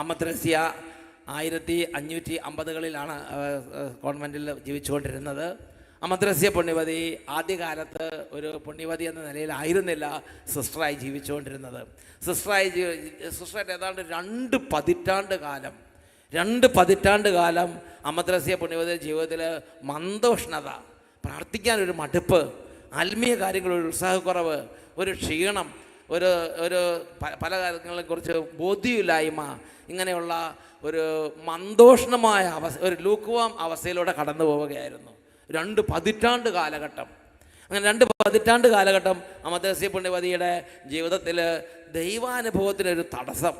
അമ്മത്രസ്യ ആയിരത്തി അഞ്ഞൂറ്റി അമ്പതുകളിലാണ് കോൺവെന്റിൽ ജീവിച്ചുകൊണ്ടിരുന്നത്. അമദ്രസ്യ പുണ്യവതി ആദ്യകാലത്ത് ഒരു പുണ്യവതി എന്ന നിലയിലായിരുന്നില്ല സിസ്റ്ററായി ജീവിച്ചുകൊണ്ടിരുന്നത്. സിസ്റ്ററായി സിസ്റ്റർ ഏതാണ്ട് രണ്ട് പതിറ്റാണ്ട് കാലം രണ്ട് പതിറ്റാണ്ട് കാലം അമദ്രസ്യ പുണ്യവതി ജീവിതത്തിൽ മന്ദോഷ്ണത പ്രാർത്ഥിക്കാനൊരു മടുപ്പ് ആത്മീയ കാര്യങ്ങളൊരു ഉത്സാഹക്കുറവ് ഒരു ക്ഷീണം ഒരു ഒരു പല കാര്യങ്ങളെക്കുറിച്ച് ബോധ്യമില്ലായ്മ ഇങ്ങനെയുള്ള ഒരു മന്ദോഷണമായ അവസ്ഥ ഒരു ലൂക്കുവാം അവസ്ഥയിലൂടെ കടന്നു പോവുകയായിരുന്നു. രണ്ട് പതിറ്റാണ്ട് കാലഘട്ടം. അങ്ങനെ രണ്ട് പതിറ്റാണ്ട് കാലഘട്ടം അമദ്രസ്യ പുണ്യവതിയുടെ ജീവിതത്തിൽ ദൈവാനുഭവത്തിനൊരു തടസ്സം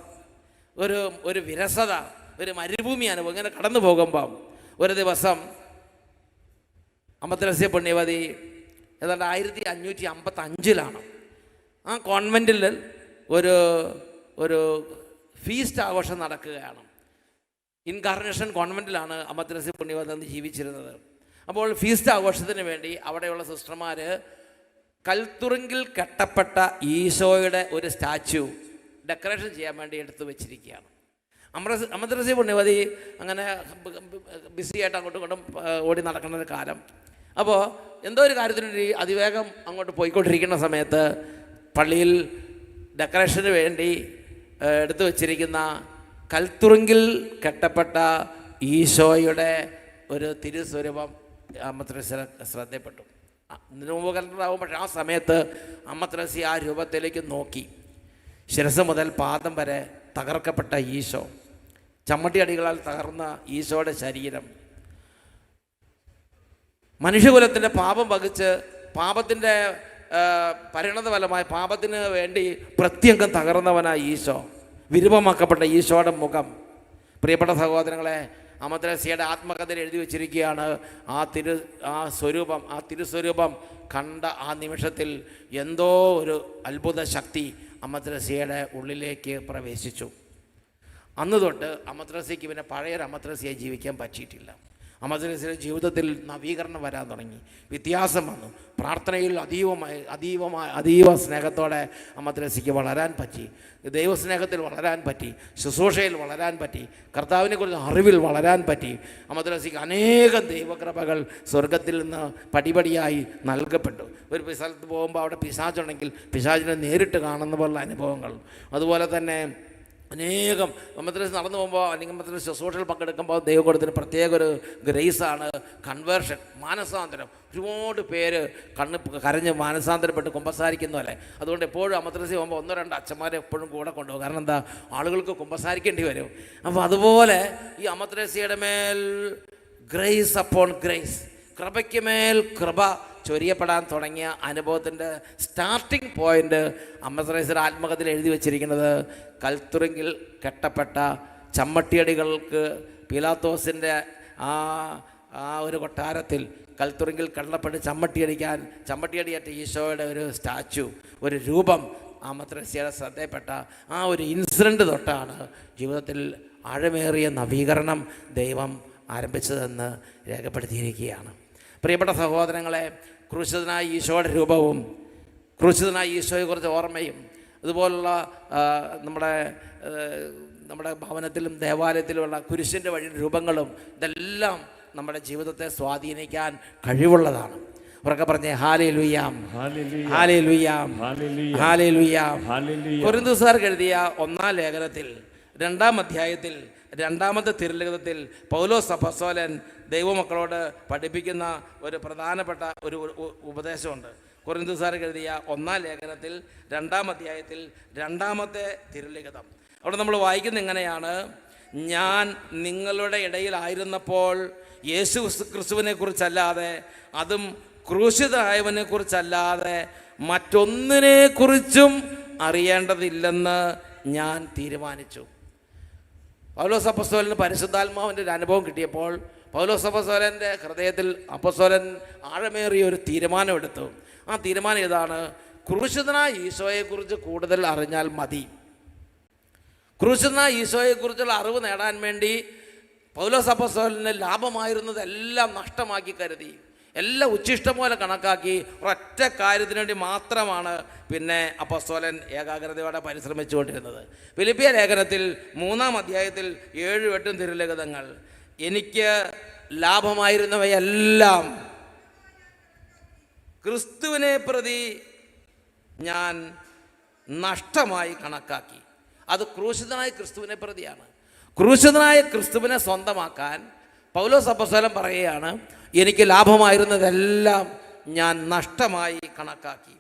ഒരു ഒരു വിരസത ഒരു മരുഭൂമി അനുഭവം ഇങ്ങനെ കടന്നു പോകുമ്പം ഒരു ദിവസം അമദ്രസ്യ പുണ്യവതി ഏതാണ്ട് ആയിരത്തി അഞ്ഞൂറ്റി അമ്പത്തി അഞ്ചിലാണ് ആ കോൺവെന്റിൽ ഒരു ഒരു ഫീസ്റ്റ് ആഘോഷം നടക്കുകയാണ്. ഇൻകാർണേഷൻ കോൺവെന്റിലാണ് അമ്മത്തിനസി പുണ്യവതി അന്ന് ജീവിച്ചിരുന്നത്. അപ്പോൾ ഫീസ്റ്റ് ആഘോഷത്തിന് വേണ്ടി അവിടെയുള്ള സിസ്റ്റർമാർ കൽത്തുറുങ്കിൽ കെട്ടപ്പെട്ട ഈശോയുടെ ഒരു സ്റ്റാച്യു ഡെക്കറേഷൻ ചെയ്യാൻ വേണ്ടി എടുത്തു വെച്ചിരിക്കുകയാണ്. അമൃത അമൃതസി പുണ്യവതി അങ്ങനെ ബിസി ആയിട്ട് അങ്ങോട്ടും ഇങ്ങോട്ടും ഓടി നടക്കുന്ന ഒരു കാലം. അപ്പോൾ എന്തോ ഒരു കാര്യത്തിന് വേണ്ടി അതിവേഗം അങ്ങോട്ട് പോയിക്കൊണ്ടിരിക്കുന്ന സമയത്ത് പള്ളിയിൽ ഡെക്കറേഷന് വേണ്ടി എടുത്തു വച്ചിരിക്കുന്ന കൽത്തുറുങ്കിൽ കെട്ടപ്പെട്ട ഈശോയുടെ ഒരു തിരുസ്വരൂപം അമ്മത്രസ്യ ശ്രദ്ധപ്പെട്ടു. മുമ്പ് പക്ഷേ ആ സമയത്ത് അമ്മത്രസി ആ രൂപത്തിലേക്ക് നോക്കി. ശിരസ് മുതൽ പാദം വരെ തകർക്കപ്പെട്ട ഈശോ ചമ്മട്ടി അടികളാൽ തകർന്ന ഈശോയുടെ ശരീരം. മനുഷ്യകുലത്തിന്റെ പാപം വഹിച്ച് പാപത്തിന്റെ പരിണത ഫലമായി പാപത്തിന് വേണ്ടി പ്രത്യംഗം തകർന്നവനായ ഈശോ. വിരൂപമാക്കപ്പെട്ട ഈശോയുടെ മുഖം. പ്രിയപ്പെട്ട സഹോദരങ്ങളെ അമദ്രസിയുടെ ആത്മകഥയിൽ എഴുതി വച്ചിരിക്കുകയാണ് ആ തിരു ആ സ്വരൂപം ആ തിരുസ്വരൂപം കണ്ട ആ നിമിഷത്തിൽ എന്തോ ഒരു അത്ഭുത ശക്തി അമദ്രസിയുടെ ഉള്ളിലേക്ക് പ്രവേശിച്ചു. അന്ന് തൊട്ട് അമദ്രസിക്ക് പിന്നെ പഴയൊരു അമദ്രസിയെ ജീവിക്കാൻ പറ്റിയിട്ടില്ല. അമദ്രസയുടെ ജീവിതത്തിൽ നവീകരണം വരാൻ തുടങ്ങി. വ്യത്യാസം വന്നു. പ്രാർത്ഥനയിൽ അതീവമായി അതീവമായ അതീവ സ്നേഹത്തോടെ അമദ്രസയ്ക്ക് വളരാൻ പറ്റി. ദൈവസ്നേഹത്തിൽ വളരാൻ പറ്റി. ശുശ്രൂഷയിൽ വളരാൻ പറ്റി. കർത്താവിനെക്കുറിച്ച് അറിവിൽ വളരാൻ പറ്റി. അമദ്രസയ്ക്ക് അനേകം ദൈവകൃപകൾ സ്വർഗത്തിൽ നിന്ന് പടിപടിയായി നൽകപ്പെട്ടു. ഒരു സ്ഥലത്ത് പോകുമ്പോൾ അവിടെ പിശാചുണ്ടെങ്കിൽ പിശാചിനെ നേരിട്ട് കാണുന്ന പോലുള്ള അനുഭവങ്ങൾ. അതുപോലെ തന്നെ അനേകം മദ്രസ് നടന്നു പോകുമ്പോൾ അല്ലെങ്കിൽ മദ്രസ് ശുശ്രൂഷയിൽ പങ്കെടുക്കുമ്പോൾ ദൈവകൂടത്തിന് പ്രത്യേക ഒരു ഗ്രേസാണ് കൺവേർഷൻ മാനസാന്തരം. ഒരുപാട് പേര് കണ്ണ് കരഞ്ഞ് മാനസാന്തരപ്പെട്ട് കുമ്പസാരിക്കുന്നതല്ലേ അതുകൊണ്ട് എപ്പോഴും അമദ്രസി പോകുമ്പോൾ ഒന്നോ രണ്ടോ അച്ഛന്മാരെ എപ്പോഴും കൂടെ കൊണ്ടുപോകും. കാരണം എന്താ? ആളുകൾക്ക് കുമ്പസാരിക്കേണ്ടി വരും. അപ്പോൾ അതുപോലെ ഈ അമദ്രസിയുടെ മേൽ ഗ്രേസ് അപ്പോൺ ഗ്രേസ് കൃപയ്ക്ക് മേൽ കൃപ ചൊരിയപ്പെടാൻ തുടങ്ങിയ അനുഭവത്തിന്റെ സ്റ്റാർട്ടിംഗ് പോയിന്റ് അമ്മദ്രൈസർ ആത്മകഥയിൽ എഴുതി വച്ചിരിക്കുന്നത് കൽത്തുറുങ്കിൽ കെട്ടപ്പെട്ട ചമ്മട്ടിയടികൾക്ക് പിലാത്തോസിന്റെ ആ ആ ഒരു കൊട്ടാരത്തിൽ കൽത്തുറുങ്കിൽ കള്ളപ്പെട്ട് ചമ്മട്ടിയടിക്കാൻ ചമ്മട്ടിയടിയേറ്റ ഈശോയുടെ ഒരു സ്റ്റാച്ചു ഒരു രൂപം ആ മദ്രസയുടെ ശ്രദ്ധയിൽപ്പെട്ട ആ ഒരു ഇൻസിഡന്റ് തൊട്ടാണ് ജീവിതത്തിൽ ആഴമേറിയ നവീകരണം ദൈവം ആരംഭിച്ചതെന്ന് രേഖപ്പെടുത്തിയിരിക്കുകയാണ്. പ്രിയപ്പെട്ട സഹോദരങ്ങളെ ക്രൂശിതനായ ഈശോയുടെ രൂപവും ക്രൂശിതനായ ഈശോയെക്കുറിച്ച് ഓർമ്മയും അതുപോലുള്ള നമ്മുടെ നമ്മുടെ ഭവനത്തിലും ദേവാലയത്തിലുമുള്ള കുരിശിന്റെ വഴി രൂപങ്ങളും ഇതെല്ലാം നമ്മുടെ ജീവിതത്തെ സ്വാധീനിക്കാൻ കഴിവുള്ളതാണ് ഉറക്കെ പറഞ്ഞേ ഹാലേ ലുയ്യാം. ഹാലേ ലുയ്യാം. ഹാലേ ലുയ്യാം ഒരു ദിവസം എഴുതിയ ഒന്നാം ലേഖനത്തിൽ രണ്ടാം അധ്യായത്തിൽ രണ്ടാമത്തെ തിരുലിഖിതത്തിൽ പൗലോസ് സഫസോലൻ ദൈവമക്കളോട് പഠിപ്പിക്കുന്ന ഒരു പ്രധാനപ്പെട്ട ഒരു ഉപദേശമുണ്ട്. സാർ എഴുതിയ ഒന്നാം ലേഖനത്തിൽ രണ്ടാം അധ്യായത്തിൽ രണ്ടാമത്തെ തിരുലിഖിതം. അവിടെ നമ്മൾ വായിക്കുന്ന ഇങ്ങനെയാണ്. ഞാൻ നിങ്ങളുടെ ഇടയിലായിരുന്നപ്പോൾ യേശു ക്രിസ്തുവിനെ കുറിച്ചല്ലാതെ അതും ക്രൂശിതനായവനെ കുറിച്ചല്ലാതെ മറ്റൊന്നിനെ കുറിച്ചും അറിയേണ്ടതില്ലെന്ന് ഞാൻ തീരുമാനിച്ചു. പൗലോസ് അപ്പസ്തോലിന് പരിശുദ്ധാത്മാവിന്റെ ഒരു അനുഭവം കിട്ടിയപ്പോൾ പൗലോസ് അപ്പസ്തോലന്റെ ഹൃദയത്തിൽ അപ്പസ്തോലൻ ആഴമേറിയ ഒരു തീരുമാനമെടുത്തു ആ തീരുമാനം ഇതാണ് ക്രൂശിതനായ ഈശോയെക്കുറിച്ച് കൂടുതൽ അറിഞ്ഞാൽ മതി. ക്രൂശിതനായ ഈശോയെക്കുറിച്ചുള്ള അറിവ് നേടാൻ വേണ്ടി പൗലോസ് അപ്പസ്തോലിന് ലാഭമായിരുന്നതെല്ലാം നഷ്ടമാക്കി കരുതി. എല്ലാം ഉച്ഛിഷ്ടം പോലെ കണക്കാക്കി ഒരൊറ്റ കാര്യത്തിന് വേണ്ടി മാത്രമാണ് പിന്നെ അപ്പസ്തോലൻ ഏകാഗ്രതയോടെ പരിശ്രമിച്ചുകൊണ്ടിരുന്നത്. ഫിലിപ്പിയ ലേഖനത്തിൽ മൂന്നാം അധ്യായത്തിൽ ഏഴും എട്ടും തിരുലിഖിതങ്ങൾ. എനിക്ക് ലാഭമായിരുന്നവയെല്ലാം ക്രിസ്തുവിനെ പ്രതി ഞാൻ നഷ്ടമായി കണക്കാക്കി. അത് ക്രൂശിതനായ ക്രിസ്തുവിനെ പ്രതിയാണ്. ക്രൂശിതനായ ക്രിസ്തുവിനെ സ്വന്തമാക്കാൻ പൗലോസ് അപ്പസ്വലം പറയുകയാണ് എനിക്ക് ലാഭമായിരുന്നതെല്ലാം ഞാൻ നഷ്ടമായി കണക്കാക്കി.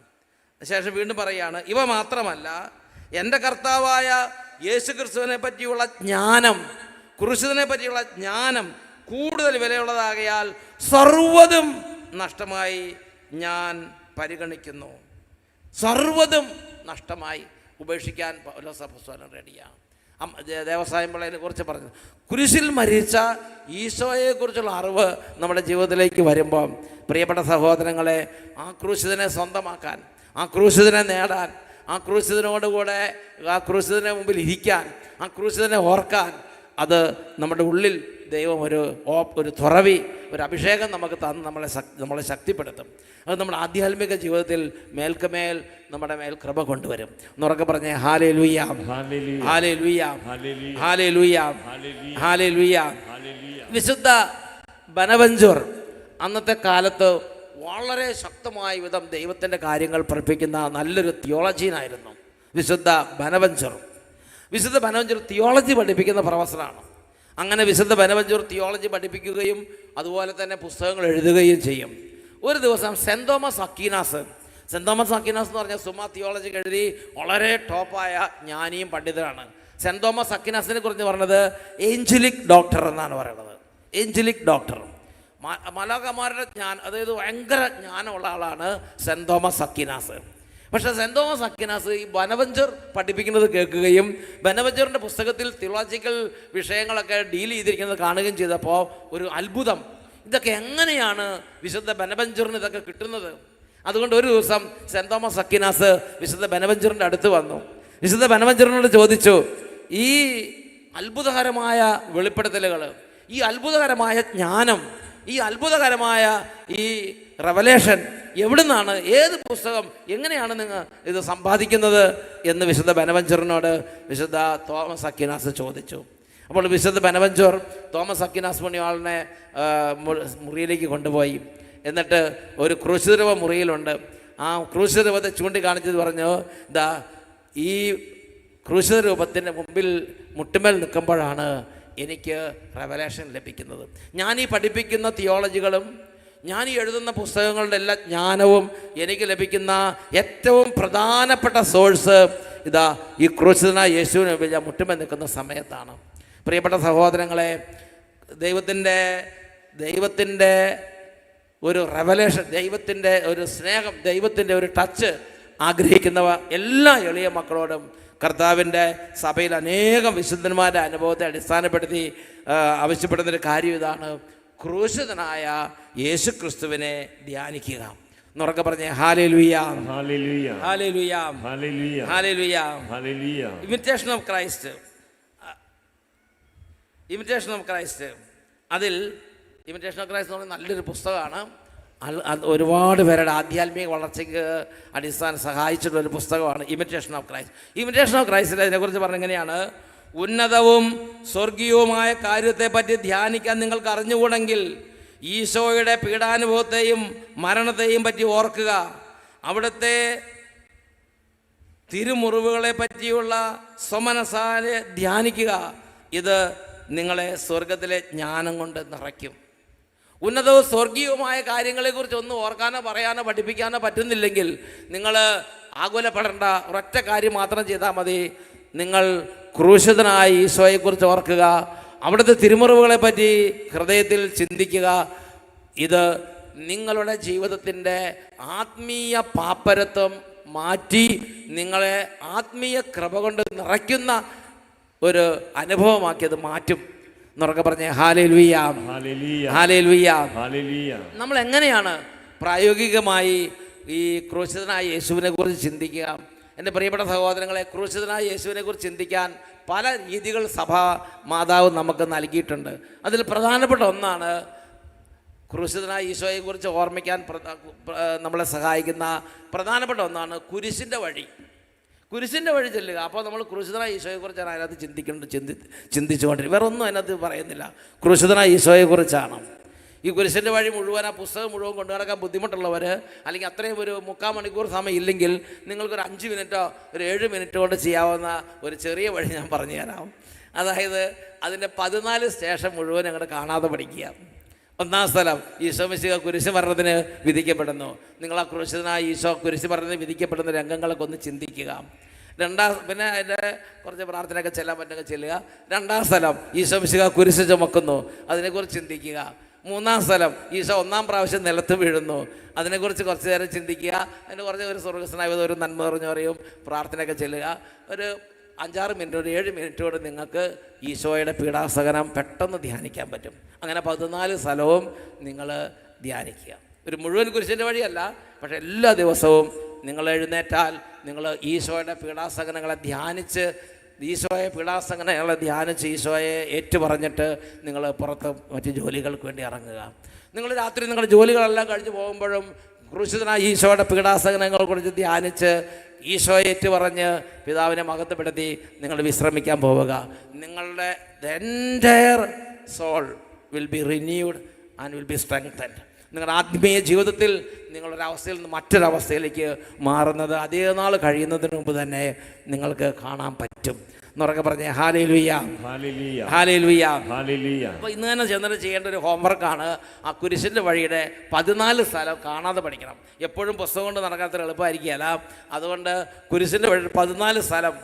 ശേഷം വീണ്ടും പറയുകയാണ് ഇവ മാത്രമല്ല എന്റെ കർത്താവായ യേശു ക്രിസ്തുവിനെ പറ്റിയുള്ള ജ്ഞാനം കുരിശിനെ പറ്റിയുള്ള ജ്ഞാനം കൂടുതൽ വിലയുള്ളതാകയാൽ സർവതും നഷ്ടമായി ഞാൻ പരിഗണിക്കുന്നു. സർവതും നഷ്ടമായി. ഉപേക്ഷിക്കാൻ പൗലോസഭസ്വലം റെഡിയാണ്. ദേവസായം പിള്ളേനെ കുറിച്ച് പറഞ്ഞു. കുരിശിൽ മരിച്ച ഈശോയെക്കുറിച്ചുള്ള അറിവ് നമ്മുടെ ജീവിതത്തിലേക്ക് വരുമ്പോൾ പ്രിയപ്പെട്ട സഹോദരങ്ങളെ ആ ക്രൂശിതനെ സ്വന്തമാക്കാൻ ആ ക്രൂശിതനെ നേടാൻ ആ ക്രൂശിതനോടുകൂടെ ആ ക്രൂശിതനെ മുമ്പിൽ ഇരിക്കാൻ ആ ക്രൂശിതനെ ഓർക്കാൻ അത് നമ്മുടെ ഉള്ളിൽ ദൈവം ഒരു ഓ ഒരു തുറവി ഒരു അഭിഷേകം നമുക്ക് തന്ന് നമ്മളെ നമ്മളെ ശക്തിപ്പെടുത്തും. അത് നമ്മുടെ ആധ്യാത്മിക ജീവിതത്തിൽ മേൽക്കുമേൽ നമ്മുടെ മേൽ കൃപ കൊണ്ടുവരും. എന്നുറക്കെ പറഞ്ഞേ ഹാലേ ലുയ്യാം. ഹാലേ ലുയ്യാം. ഹാലേ ലുയ്യാം ഹാലേ ലുയ്യാം വിശുദ്ധ ബനവഞ്ചൂർ അന്നത്തെ കാലത്ത് വളരെ ശക്തമായ വിധം ദൈവത്തിന്റെ കാര്യങ്ങൾ പഠിപ്പിക്കുന്ന നല്ലൊരു തിയോളജീനായിരുന്നു. വിശുദ്ധ ബനവഞ്ചൂർ. വിശുദ്ധ ബനവഞ്ചൂർ തിയോളജി പഠിപ്പിക്കുന്ന പ്രൊഫസറാണ് അങ്ങനെ വിശുദ്ധ ബനവഞ്ചൂർ തിയോളജി പഠിപ്പിക്കുകയും അതുപോലെ തന്നെ പുസ്തകങ്ങൾ എഴുതുകയും ചെയ്യും. ഒരു ദിവസം saint Thomas Aquinas saint Thomas Aquinas എന്ന് പറഞ്ഞാൽ സുമ തിയോളജി എഴുതി വളരെ ടോപ്പായ ജ്ഞാനിയും പണ്ഡിതനാണ്. സെന്റ് തോമസ് അക്കിനാസിനെ കുറിച്ച് പറഞ്ഞത് ഏഞ്ചലിക് ഡോക്ടർ എന്നാണ് പറയുന്നത്. Angelic doctor. മലകമാരുടെ ജ്ഞാൻ അതായത് ഭയങ്കര ജ്ഞാനമുള്ള ആളാണ് സെന്റ് തോമസ് അക്കിനാസ്. പക്ഷേ സെന്റ് തോമസ് അക്കിനാസ് ഈ ബനവഞ്ചർ പഠിപ്പിക്കുന്നത് കേൾക്കുകയും ബനവഞ്ചറിന്റെ പുസ്തകത്തിൽ തിയോളജിക്കൽ വിഷയങ്ങളൊക്കെ ഡീൽ ചെയ്തിരിക്കുന്നത് കാണുകയും ചെയ്തപ്പോൾ ഒരു അത്ഭുതം. ഇതൊക്കെ എങ്ങനെയാണ് വിശുദ്ധ ബനവഞ്ചറിന് ഇതൊക്കെ കിട്ടുന്നത്? അതുകൊണ്ട് ഒരു ദിവസം സെന്റ് തോമസ് അക്കിനാസ് വിശുദ്ധ ബനവഞ്ചറിന്റെ അടുത്ത് വന്നു. വിശുദ്ധ ബനവഞ്ചറിനോട് ചോദിച്ചു ഈ അത്ഭുതകരമായ വെളിപ്പെടുത്തലുകൾ ഈ അത്ഭുതകരമായ ജ്ഞാനം ഈ അത്ഭുതകരമായ ഈ റവലേഷൻ എവിടുന്നാണ്? ഏത് പുസ്തകം? എങ്ങനെയാണ് നിങ്ങൾ ഇത് സമ്പാദിക്കുന്നത്? എന്ന് വിശുദ്ധ ബനവഞ്ചറിനോട് വിശുദ്ധ തോമസ് അക്കിനാസ് ചോദിച്ചു. അപ്പോൾ വിശുദ്ധ ബനവഞ്ചോർ തോമസ് അക്കിനാസ് പുണ്യവാളിനെ മുറിയിലേക്ക് കൊണ്ടുപോയി. എന്നിട്ട് ഒരു ക്രൂശിതരവ മുറിയിലുണ്ട്. ആ ക്രൂശിതരവത്തെ ചൂണ്ടിക്കാണിച്ചത് പറഞ്ഞു ദാ ഈ ക്രൂശിതരൂപത്തിന്റെ മുമ്പിൽ മുട്ടുമേൽ നിൽക്കുമ്പോഴാണ് എനിക്ക് റെവലേഷൻ ലഭിക്കുന്നത്. ഞാൻ ഈ പഠിപ്പിക്കുന്ന തിയോളജികളും ഞാൻ ഈ എഴുതുന്ന പുസ്തകങ്ങളുടെ എല്ലാ ജ്ഞാനവും എനിക്ക് ലഭിക്കുന്ന ഏറ്റവും പ്രധാനപ്പെട്ട സോഴ്സ് ഇതാ ഈ ക്രൂശിതനായ യേശുവിനെ ഞാൻ മുട്ടുമേൽ നിൽക്കുന്ന സമയത്താണ്. പ്രിയപ്പെട്ട സഹോദരങ്ങളെ ദൈവത്തിന്റെ ദൈവത്തിന്റെ ഒരു റെവലേഷൻ ദൈവത്തിന്റെ ഒരു സ്നേഹം ദൈവത്തിന്റെ ഒരു ടച്ച് ആഗ്രഹിക്കുന്നവ എല്ലാ എളിയ മക്കളോടും കർത്താവിന്റെ സഭയിൽ അനേകം വിശുദ്ധന്മാരുടെ അനുഭവത്തെ അടിസ്ഥാനപ്പെടുത്തി ആവശ്യപ്പെടുന്നൊരു കാര്യം ഇതാണ്. ക്രൂശിതനായ യേശു ക്രിസ്തുവിനെ ധ്യാനിക്കുക. എന്നുറക്കെ പറഞ്ഞേ ഹാലേ ലുയാം. ഹാലേ. ഹാലേ. Imitation of Christ imitation of Christ അതിൽ ഇമിറ്റേഷൻ ഓഫ് ക്രൈസ്റ്റ് എന്ന് പറയുന്നത് നല്ലൊരു പുസ്തകമാണ്. അത് ഒരുപാട് പേരുടെ ആധ്യാത്മിക വളർച്ചയ്ക്ക് അടിസ്ഥാനം സഹായിച്ചിട്ടുള്ള ഒരു പുസ്തകമാണ് imitation of Christ imitation of ക്രൈസ്റ്റിൽ അതിനെക്കുറിച്ച് പറഞ്ഞ എങ്ങനെയാണ്? ഉന്നതവും സ്വർഗീയവുമായ കാര്യത്തെപ്പറ്റി ധ്യാനിക്കാൻ നിങ്ങൾക്ക് അറിഞ്ഞുകൂടെങ്കിൽ ഈശോയുടെ പീഡാനുഭവത്തെയും മരണത്തെയും പറ്റി ഓർക്കുക. അവിടുത്തെ തിരുമുറിവുകളെ പറ്റിയുള്ള സ്വമനസാലെ ധ്യാനിക്കുക. ഇത് നിങ്ങളെ സ്വർഗത്തിലെ ജ്ഞാനം കൊണ്ട് നിറയ്ക്കും. ഉന്നതവും സ്വർഗീയവുമായ കാര്യങ്ങളെക്കുറിച്ച് ഒന്നും ഓർക്കാനോ പറയാനോ പഠിപ്പിക്കാനോ പറ്റുന്നില്ലെങ്കിൽ നിങ്ങൾ ആകുലപ്പെടേണ്ട ഒരൊറ്റ കാര്യം മാത്രം ചെയ്താൽ മതി. നിങ്ങൾ ക്രൂശിതനായ ഈശോയെക്കുറിച്ച് ഓർക്കുക. അവിടുത്തെ തിരുമുറിവുകളെ പറ്റി ഹൃദയത്തിൽ ചിന്തിക്കുക. ഇത് നിങ്ങളുടെ ജീവിതത്തിന്റെ ആത്മീയ പാപ്പരത്വം മാറ്റി നിങ്ങളെ ആത്മീയ കൃപ കൊണ്ട് നിറയ്ക്കുന്ന ഒരു അനുഭവമാക്കിയത് മാറ്റും. എന്നൊക്കെ പറഞ്ഞേ ഹാലേ ഹാലേൽവിയാം Hallelujah. ഹാലേ ലുയ്യാം നമ്മൾ എങ്ങനെയാണ് പ്രായോഗികമായി ഈ ക്രൂശിതനായ യേശുവിനെ കുറിച്ച് ചിന്തിക്കുക? എന്റെ പ്രിയപ്പെട്ട സഹോദരങ്ങളെ ക്രൂശിതനായ യേശുവിനെക്കുറിച്ച് ചിന്തിക്കാൻ പല രീതികൾ സഭ മാതാവ് നമുക്ക് നൽകിയിട്ടുണ്ട്. അതിൽ പ്രധാനപ്പെട്ട ഒന്നാണ് ക്രൂശിതനായ ഈശോയെക്കുറിച്ച് ഓർമ്മിക്കാൻ നമ്മളെ സഹായിക്കുന്ന പ്രധാനപ്പെട്ട ഒന്നാണ് കുരിശിന്റെ വഴി. കുരിശിന്റെ വഴി ചെല്ലുക. അപ്പോൾ നമ്മൾ ക്രൂശിതനായ ഈശോയെക്കുറിച്ചാണ് അതിനകത്ത് ചിന്തിക്കേണ്ടത് ചിന്തി ചിന്തിച്ചുകൊണ്ടിരിക്കും വേറെ ഒന്നും അതിനകത്ത് പറയുന്നില്ല. ക്രൂശിതനായ ഈശോയെക്കുറിച്ചാണ്. ഈ കുരിശിന്റെ വഴി മുഴുവൻ ആ പുസ്തകം മുഴുവൻ കൊണ്ടു നടക്കാൻ ബുദ്ധിമുട്ടുള്ളവർ അല്ലെങ്കിൽ അത്രയും ഒരു മുക്കാൽ മണിക്കൂർ സമയം ഇല്ലെങ്കിൽ നിങ്ങൾക്കൊരു അഞ്ച് മിനിറ്റോ ഒരു ഏഴ് മിനിറ്റോ കൊണ്ട് ചെയ്യാവുന്ന ഒരു ചെറിയ വഴി ഞാൻ പറഞ്ഞു തരാം. അതായത് അതിന്റെ പതിനാല് സ്റ്റേഷൻ മുഴുവൻ അങ്ങോട്ട് കാണാതെ പഠിക്കുക. ഒന്നാം സ്ഥലം ഈശോ മിശിക കുരിശ് മരണത്തിന് വിധിക്കപ്പെടുന്നു. നിങ്ങൾ ആ കുരിശിനായ ഈശോ കുരിശ് മരണത്തിന് വിധിക്കപ്പെടുന്ന രംഗങ്ങളൊക്കെ ഒന്ന് ചിന്തിക്കുക. രണ്ടാം പിന്നെ അതിന്റെ കുറച്ച് പ്രാർത്ഥനയൊക്കെ ചെല്ലാൻ പറ്റുമെങ്കിൽ ചെല്ലുക. രണ്ടാം സ്ഥലം ഈശോ മിശിക കുരിശ് ചുമക്കുന്നു. അതിനെക്കുറിച്ച് ചിന്തിക്കുക. മൂന്നാം സ്ഥലം. ഈശോ ഒന്നാം പ്രാവശ്യം നിലത്ത് വീഴുന്നു. അതിനെക്കുറിച്ച് കുറച്ച് നേരം ചിന്തിക്കുക. അതിന് കുറച്ച് ഒരു സ്വർഗസ്നായ ഒരു നന്മ പറഞ്ഞു പറയും. പ്രാർത്ഥനയൊക്കെ ചെല്ലുക. ഒരു അഞ്ചാറ് മിനിറ്റ് ഒരു ഏഴ് മിനിറ്റോട് നിങ്ങൾക്ക് ഈശോയുടെ പീഡാസകനം പെട്ടെന്ന് ധ്യാനിക്കാൻ പറ്റും. അങ്ങനെ പതിനാല് സ്ഥലവും നിങ്ങൾ ധ്യാനിക്കുക. ഒരു മുഴുവൻ കുരിശിന്റെ വഴിയല്ല പക്ഷേ എല്ലാ ദിവസവും നിങ്ങൾ എഴുന്നേറ്റാൽ നിങ്ങൾ ഈശോയുടെ പീഡാസകനങ്ങളെ ധ്യാനിച്ച് ഈശോയെ പീഡാസകനങ്ങളെ ധ്യാനിച്ച് ഈശോയെ ഏറ്റുപറഞ്ഞിട്ട് നിങ്ങൾ പുറത്ത് മറ്റ് ജോലികൾക്ക് വേണ്ടി ഇറങ്ങുക. നിങ്ങൾ രാത്രി നിങ്ങളുടെ ജോലികളെല്ലാം കഴിഞ്ഞ് പോകുമ്പോഴും ക്രൂശിതനായ ഈശോയുടെ പീഡാസകനങ്ങളെ കുറിച്ച് ധ്യാനിച്ച് ഈശോയെ ഏറ്റുപറഞ്ഞ് പിതാവിനെ മഹത്വപ്പെടുത്തി നിങ്ങൾ വിശ്രമിക്കാൻ പോവുക. നിങ്ങളുടെ entire soul will be renewed and will be strengthened നിങ്ങളുടെ ആത്മീയ ജീവിതത്തിൽ നിങ്ങളൊരവസ്ഥയിൽ നിന്ന് മറ്റൊരവസ്ഥയിലേക്ക് മാറുന്നത് അതേ നാൾ കഴിയുന്നതിന് മുമ്പ് തന്നെ നിങ്ങൾക്ക് കാണാൻ പറ്റും. എന്നുറക്കെ പറഞ്ഞേ ഹാലേ ലുയ്യ ഹാലേ ലുയ്യ അപ്പോൾ ഇന്ന് തന്നെ ചെന്നിട്ട് ചെയ്യേണ്ട ഒരു ഹോംവർക്കാണ് ആ കുരിശിന്റെ വഴിയുടെ പതിനാല് സ്ഥലം കാണാതെ പഠിക്കണം. എപ്പോഴും പുസ്തകം കൊണ്ട് നടക്കാത്ത എളുപ്പമായിരിക്കുകയല്ല അതുകൊണ്ട് കുരിശിന്റെ വഴി പതിനാല് സ്ഥലം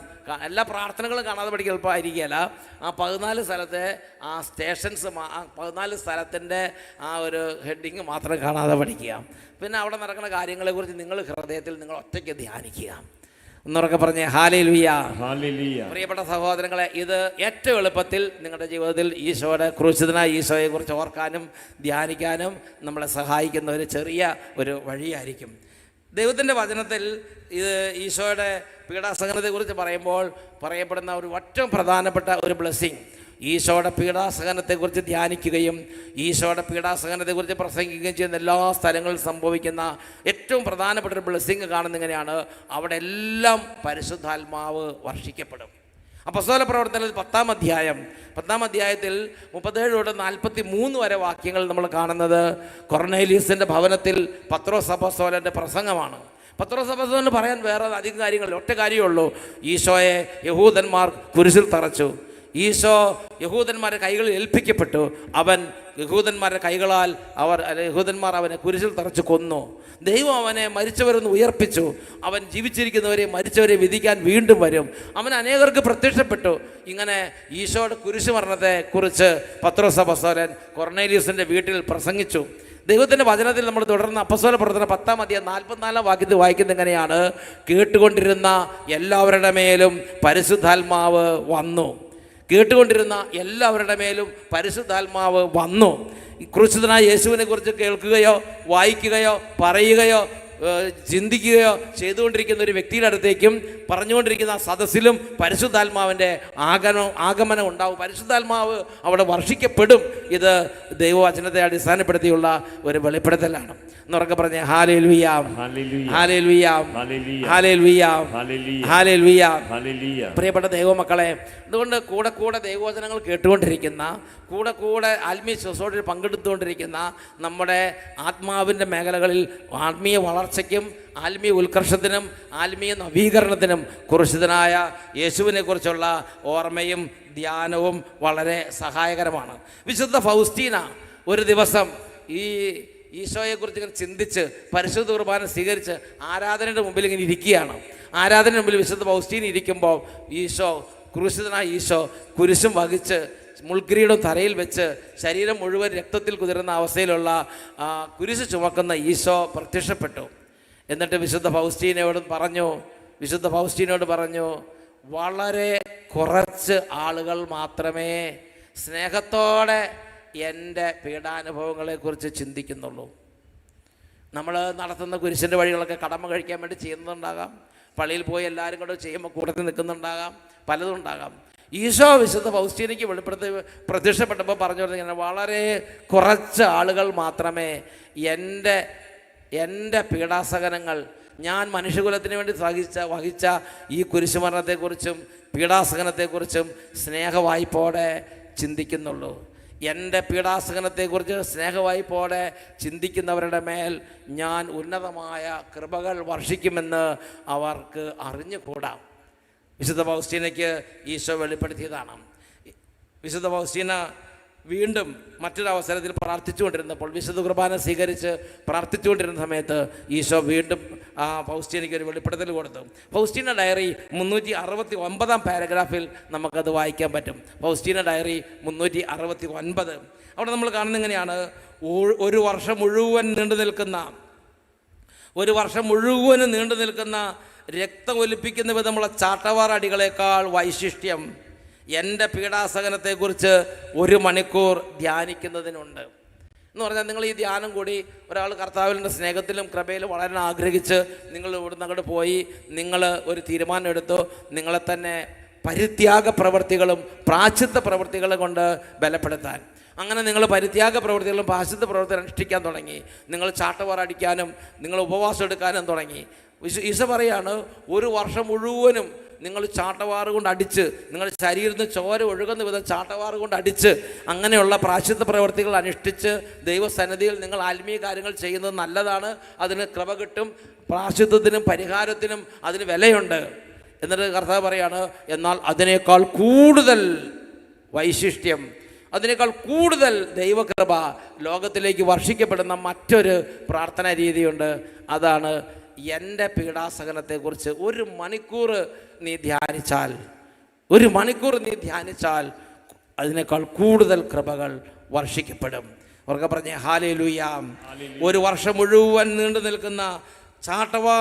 എല്ലാ പ്രാർത്ഥനകളും കാണാതെ പഠിക്കാൻ എളുപ്പമായിരിക്കുകയല്ല ആ പതിനാല് സ്ഥലത്തെ ആ സ്റ്റേഷൻസ് ആ പതിനാല് സ്ഥലത്തിന്റെ ആ ഒരു ഹെഡിങ് മാത്രം കാണാതെ പഠിക്കുക. പിന്നെ അവിടെ നടക്കുന്ന കാര്യങ്ങളെക്കുറിച്ച് നിങ്ങൾ ഹൃദയത്തിൽ നിങ്ങൾ ഒറ്റയ്ക്ക് ധ്യാനിക്കുക. എന്നൊക്കെ പറഞ്ഞ് ഹാലലിയ. പ്രിയപ്പെട്ട സഹോദരങ്ങളെ ഇത് ഏറ്റവും എളുപ്പത്തിൽ നിങ്ങളുടെ ജീവിതത്തിൽ ഈശോയുടെ ക്രൂശിതനായ ഈശോയെ കുറിച്ച് ഓർക്കാനും ധ്യാനിക്കാനും നമ്മളെ സഹായിക്കുന്ന ഒരു ചെറിയ ഒരു വഴിയായിരിക്കും. ദൈവത്തിന്റെ വചനത്തിൽ ഇത് ഈശോയുടെ പീഡാസഹനത്തെക്കുറിച്ച് പറയുമ്പോൾ പറയപ്പെടുന്ന ഒരു ഏറ്റവും പ്രധാനപ്പെട്ട ഒരു ബ്ലെസ്സിങ്. ഈശോയുടെ പീഡാസഹനത്തെക്കുറിച്ച് ധ്യാനിക്കുകയും ഈശോയുടെ പീഡാസഹനത്തെക്കുറിച്ച് പ്രസംഗിക്കുകയും ചെയ്യുന്ന എല്ലാ സ്ഥലങ്ങളിൽ സംഭവിക്കുന്ന ഏറ്റവും പ്രധാനപ്പെട്ട ഒരു ബ്ലെസ്സിങ് കാണുന്ന ഇങ്ങനെയാണ് അവിടെ എല്ലാം പരിശുദ്ധാത്മാവ് വർഷിക്കപ്പെടും. അപ്പസ്തോല പ്രവർത്തനത്തിൽ പത്താം അധ്യായം പത്താം അധ്യായത്തിൽ മുപ്പത്തേഴ് തൊട്ട് നാൽപ്പത്തി മൂന്ന് വരെ വാക്യങ്ങൾ നമ്മൾ കാണുന്നത് കൊർണേലീസിന്റെ ഭവനത്തിൽ പത്രോസ് പ്രസംഗമാണ്. പത്രോസ് പറയാൻ വേറെ അധികം കാര്യങ്ങളില്ല ഒറ്റ കാര്യമുള്ളൂ ഈശോയെ യഹൂദന്മാർ കുരിശിൽ തറച്ചു. ഈശോ യഹൂദന്മാരുടെ കൈകളിൽ ഏൽപ്പിക്കപ്പെട്ടു. അവൻ യഹൂദന്മാരുടെ കൈകളാൽ അവർ യഹൂദന്മാർ അവനെ കുരിശിൽ തറച്ച് കൊന്നു. ദൈവം അവനെ മരിച്ചവരൊന്ന് ഉയർപ്പിച്ചു. അവൻ ജീവിച്ചിരിക്കുന്നവരെ മരിച്ചവരെ വിധിക്കാൻ വീണ്ടും വരും. അവൻ അനേകർക്ക് പ്രത്യക്ഷപ്പെട്ടു. ഇങ്ങനെ ഈശോയുടെ കുരിശ് മരണത്തെ കുറിച്ച് പത്രോസ് കൊർണേലിയസിന്റെ വീട്ടിൽ പ്രസംഗിച്ചു. ദൈവത്തിന്റെ വചനത്തിൽ നമ്മൾ തുടർന്ന് അപ്പസ്വല പ്രവർത്തന പത്താം അധ്യായം നാൽപ്പത്തിനാലാം വാക്യത്തിൽ വായിക്കുന്നത് എങ്ങനെയാണ്? കേട്ടുകൊണ്ടിരുന്ന എല്ലാവരുടെ മേലും പരിശുദ്ധാത്മാവ് വന്നു. കേട്ടുകൊണ്ടിരുന്ന എല്ലാവരുടെ മേലും പരിശുദ്ധാത്മാവ് വന്നു. ക്രൂശിതനായ യേശുവിനെ കുറിച്ച് കേൾക്കുകയോ വായിക്കുകയോ പറയുകയോ ചിന്തിക്കുകയോ ചെയ്തുകൊണ്ടിരിക്കുന്ന ഒരു വ്യക്തിയുടെ അടുത്തേക്കും പറഞ്ഞുകൊണ്ടിരിക്കുന്ന സദസ്സിലും പരിശുദ്ധാത്മാവിന്റെ ആഗമനം ആഗമനം ഉണ്ടാവും. പരിശുദ്ധാത്മാവ് അവിടെ വർഷിക്കപ്പെടും. ഇത് ദൈവവചനത്തെ അടിസ്ഥാനപ്പെടുത്തിയുള്ള ഒരു വെളിപ്പെടുത്തലാണ്. എന്നുറക്കെ പറഞ്ഞ ഹാലേൽ വിയാം ഹാലേൽ വിയാം ഹാലേൽ വിയാം ഹാലേൽ വിയാം പ്രിയപ്പെട്ട ദൈവമക്കളെ അതുകൊണ്ട് കൂടെ കൂടെ ദൈവവചനങ്ങൾ കേട്ടുകൊണ്ടിരിക്കുന്ന കൂടെ കൂടെ ആത്മീയ ശുശ്രൂഷയിൽ പങ്കെടുത്തുകൊണ്ടിരിക്കുന്ന നമ്മുടെ ആത്മാവിന്റെ മേഖലകളിൽ ആത്മീയ വളർച്ചയ്ക്കും ആത്മീയ ഉത്കർഷത്തിനും ആത്മീയ നവീകരണത്തിനും കുറിച്ചതിനായ യേശുവിനെക്കുറിച്ചുള്ള ഓർമ്മയും ധ്യാനവും വളരെ സഹായകരമാണ്. വിശുദ്ധ ഫൗസ്റ്റീന ഒരു ദിവസം ഈ ഈശോയെക്കുറിച്ച് ഇങ്ങനെ ചിന്തിച്ച് പരിശുദ്ധ കുർബാന സ്വീകരിച്ച് ആരാധനയുടെ മുമ്പിൽ ഇങ്ങനെ ഇരിക്കുകയാണ്. ആരാധനയുടെ മുമ്പിൽ വിശുദ്ധ പൗസ്റ്റീൻ ഇരിക്കുമ്പോൾ ഈശോ ക്രൂശിതനായ ഈശോ കുരിശും വഹിച്ച് മുൾക്കിരീടം തറയിൽ വെച്ച് ശരീരം മുഴുവൻ രക്തത്തിൽ കുതിരുന്ന അവസ്ഥയിലുള്ള കുരിശ് ചുമക്കുന്ന ഈശോ പ്രത്യക്ഷപ്പെട്ടു. എന്നിട്ട് വിശുദ്ധ ഫൗസ്റ്റീനയോട് പറഞ്ഞു വിശുദ്ധ ഫൗസ്റ്റീനോട് പറഞ്ഞു വളരെ കുറച്ച് ആളുകൾ മാത്രമേ സ്നേഹത്തോടെ എന്റെ പീഡാനുഭവങ്ങളെക്കുറിച്ച് ചിന്തിക്കുന്നുള്ളൂ. നമ്മൾ നടത്തുന്ന കുരിശിന്റെ വഴികളൊക്കെ കടമ കഴിക്കാൻ വേണ്ടി ചെയ്യുന്നുണ്ടാകാം. പള്ളിയിൽ പോയി എല്ലാവരും കൂടെ ചെയ്യുമ്പോൾ കൂട്ടത്തിൽ നിൽക്കുന്നുണ്ടാകാം. പലതും ഉണ്ടാകാം. ഈശോ വിശുദ്ധ ഫൗസ്റ്റീനയ്ക്ക് വെളിപ്പെടുത്തി പ്രത്യക്ഷപ്പെട്ടപ്പോൾ പറഞ്ഞു ഇങ്ങനെ വളരെ കുറച്ച് ആളുകൾ മാത്രമേ എന്റെ എന്റെ പീഡാസഹനങ്ങൾ ഞാൻ മനുഷ്യകുലത്തിന് വേണ്ടി സഹിച്ച വഹിച്ച ഈ കുരിശുമരണത്തെക്കുറിച്ചും പീഡാസഹനത്തെക്കുറിച്ചും സ്നേഹവായ്പോടെ ചിന്തിക്കുന്നുള്ളൂ. എന്റെ പീഡാസഹനത്തെക്കുറിച്ച് സ്നേഹവായ്പോടെ ചിന്തിക്കുന്നവരുടെ മേൽ ഞാൻ ഉന്നതമായ കൃപകൾ വർഷിക്കുമെന്ന് അവർക്ക് അറിഞ്ഞുകൂടാം. വിശുദ്ധ പൗസ്റ്റീനയ്ക്ക് ഈശോ വെളിപ്പെടുത്തിയതാണ്. വിശുദ്ധ പൗസ്റ്റീന വീണ്ടും മറ്റൊരവസരത്തിൽ പ്രാർത്ഥിച്ചുകൊണ്ടിരുന്നപ്പോൾ വിശുദ്ധ കുർബാന സ്വീകരിച്ച് പ്രാർത്ഥിച്ചുകൊണ്ടിരുന്ന സമയത്ത് ഈശോ വീണ്ടും ആ ഫൗസ്റ്റീനയ്ക്ക് ഒരു വെളിപ്പെടുത്തൽ കൊടുത്തു. ഫൗസ്റ്റീന ഡയറി മുന്നൂറ്റി അറുപത്തി ഒമ്പതാം പാരഗ്രാഫിൽ നമുക്കത് വായിക്കാൻ പറ്റും. ഫൗസ്റ്റീന ഡയറി മുന്നൂറ്റി അറുപത്തി ഒൻപത് അവിടെ നമ്മൾ കാണുന്നത് ഇങ്ങനെയാണ്. ഒരു വർഷം മുഴുവൻ നീണ്ടു നിൽക്കുന്ന ഒരു വർഷം മുഴുവനും നീണ്ടു നിൽക്കുന്ന രക്തം ഒലിപ്പിക്കുന്ന വിധമുള്ള ചാട്ടവാറടികളേക്കാൾ വൈശിഷ്ട്യം എന്റെ പീഡാസകനത്തെക്കുറിച്ച് ഒരു മണിക്കൂർ ധ്യാനിക്കുന്നതിനുണ്ട്. എന്ന് പറഞ്ഞാൽ നിങ്ങൾ ഈ ധ്യാനം കൂടി ഒരാൾ കർത്താവിന്റെ സ്നേഹത്തിലും കൃപയിലും വളരാൻ ആഗ്രഹിച്ച് നിങ്ങൾ ഇവിടുന്ന് അങ്ങോട്ട് പോയി നിങ്ങൾ ഒരു തീരുമാനം എടുത്തു നിങ്ങളെ തന്നെ പരിത്യാഗ പ്രവൃത്തികളും പ്രാച്ചിത്ത പ്രവൃത്തികളും കൊണ്ട് ബലപ്പെടുത്താൻ. അങ്ങനെ നിങ്ങൾ പരിത്യാഗ പ്രവൃത്തികളും പാശ്ചിത്ത പ്രവൃത്തികൾ അനുഷ്ഠിക്കാൻ തുടങ്ങി. നിങ്ങൾ ചാട്ടവാറ അടിക്കാനും നിങ്ങൾ ഉപവാസം എടുക്കാനും തുടങ്ങി. ഈശോ പറയാണ് ഒരു വർഷം മുഴുവനും നിങ്ങൾ ചാട്ടവാറ് കൊണ്ട് അടിച്ച് നിങ്ങളുടെ ശരീരത്തിൽ ചോര ഒഴുകുന്ന വിധം ചാട്ടവാറ് കൊണ്ട് അടിച്ച് അങ്ങനെയുള്ള പ്രാശ്ചിത്ത പ്രവർത്തികൾ അനുഷ്ഠിച്ച് ദൈവസന്നിധിയിൽ നിങ്ങൾ ആത്മീയ കാര്യങ്ങൾ ചെയ്യുന്നത് നല്ലതാണ്. അതിന് കൃപ കിട്ടും പ്രാശിത്വത്തിനും പരിഹാരത്തിനും അതിന് വിലയുണ്ട്. എന്നിട്ട് കർത്താവ് പറയാണ് എന്നാൽ അതിനേക്കാൾ കൂടുതൽ വൈശിഷ്ട്യം അതിനേക്കാൾ കൂടുതൽ ദൈവകൃപ ലോകത്തിലേക്ക് വർഷിക്കപ്പെടുന്ന മറ്റൊരു പ്രാർത്ഥനാ രീതിയുണ്ട്. അതാണ് എന്റെ പീഡാസഹനത്തെക്കുറിച്ച് ഒരു മണിക്കൂർ നീ ധ്യാനിച്ചാൽ ഒരു മണിക്കൂർ നീ ധ്യാനിച്ചാൽ അതിനേക്കാൾ കൂടുതൽ കൃപകൾ വർഷിക്കപ്പെടും. അവർക്ക് പറഞ്ഞ ഹാലേ ലുയാം ഒരു വർഷം മുഴുവൻ നീണ്ടു നിൽക്കുന്ന ചാട്ടവാ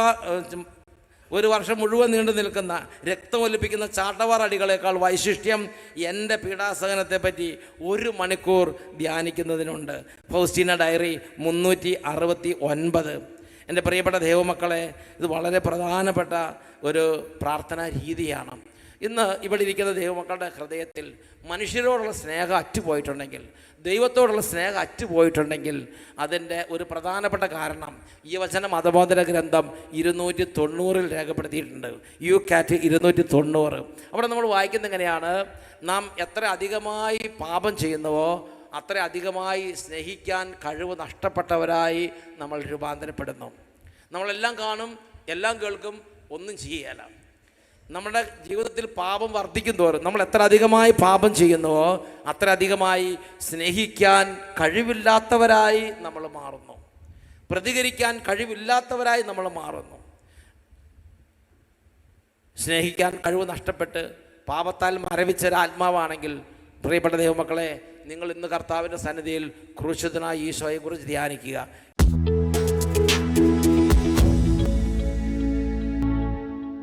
ഒരു വർഷം മുഴുവൻ നീണ്ടു നിൽക്കുന്ന രക്തമൊലിപ്പിക്കുന്ന ചാട്ടവാർ അടികളേക്കാൾ വൈശിഷ്ട്യം എന്റെ പീഡാസഹനത്തെ പറ്റി ഒരു മണിക്കൂർ ധ്യാനിക്കുന്നതിനുണ്ട്. ഫൗസ്റ്റീന ഡയറി മുന്നൂറ്റി അറുപത്തി ഒൻപത്. എന്റെ പ്രിയപ്പെട്ട ദൈവമക്കളെ ഇത് വളരെ പ്രധാനപ്പെട്ട ഒരു പ്രാർത്ഥനാ രീതിയാണ്. ഇന്ന് ഇവിടെ ഇരിക്കുന്ന ദൈവമക്കളുടെ ഹൃദയത്തിൽ മനുഷ്യരോടുള്ള സ്നേഹം അറ്റുപോയിട്ടുണ്ടെങ്കിൽ ദൈവത്തോടുള്ള സ്നേഹം അറ്റുപോയിട്ടുണ്ടെങ്കിൽ അതിന്റെ ഒരു പ്രധാനപ്പെട്ട കാരണം ഈ വചന മതബോധന ഗ്രന്ഥം ഇരുന്നൂറ്റി തൊണ്ണൂറിൽ രേഖപ്പെടുത്തിയിട്ടുണ്ട്. യു കാറ്റ് ഇരുന്നൂറ്റി തൊണ്ണൂറ് അവിടെ നമ്മൾ വായിക്കുന്നത് എങ്ങനെയാണ്? നാം എത്ര അധികമായി പാപം ചെയ്യുന്നുവോ അത്ര അധികമായി സ്നേഹിക്കാൻ കഴിവ് നഷ്ടപ്പെട്ടവരായി നമ്മൾ രൂപാന്തരപ്പെടുന്നു. നമ്മളെല്ലാം കാണും എല്ലാം കേൾക്കും ഒന്നും ചെയ്യുകയില്ല നമ്മുടെ ജീവിതത്തിൽ പാപം വർദ്ധിക്കും തോറും നമ്മൾ എത്ര അധികമായി പാപം ചെയ്യുന്നുവോ അത്ര അധികമായി സ്നേഹിക്കാൻ കഴിവില്ലാത്തവരായി നമ്മൾ മാറുന്നു. പ്രതികരിക്കാൻ കഴിവില്ലാത്തവരായി നമ്മൾ മാറുന്നു. സ്നേഹിക്കാൻ കഴിവ് നഷ്ടപ്പെട്ട് പാപത്താൽ മരവിച്ച ഒരു ആത്മാവാണെങ്കിൽ പ്രിയപ്പെട്ട ദൈവമക്കളെ നിങ്ങൾ ഇന്ന് കർത്താവിന്റെ സന്നിധിയിൽ ക്രൂശിതനായ ഈശോയെക്കുറിച്ച് ധ്യാനിക്കുക.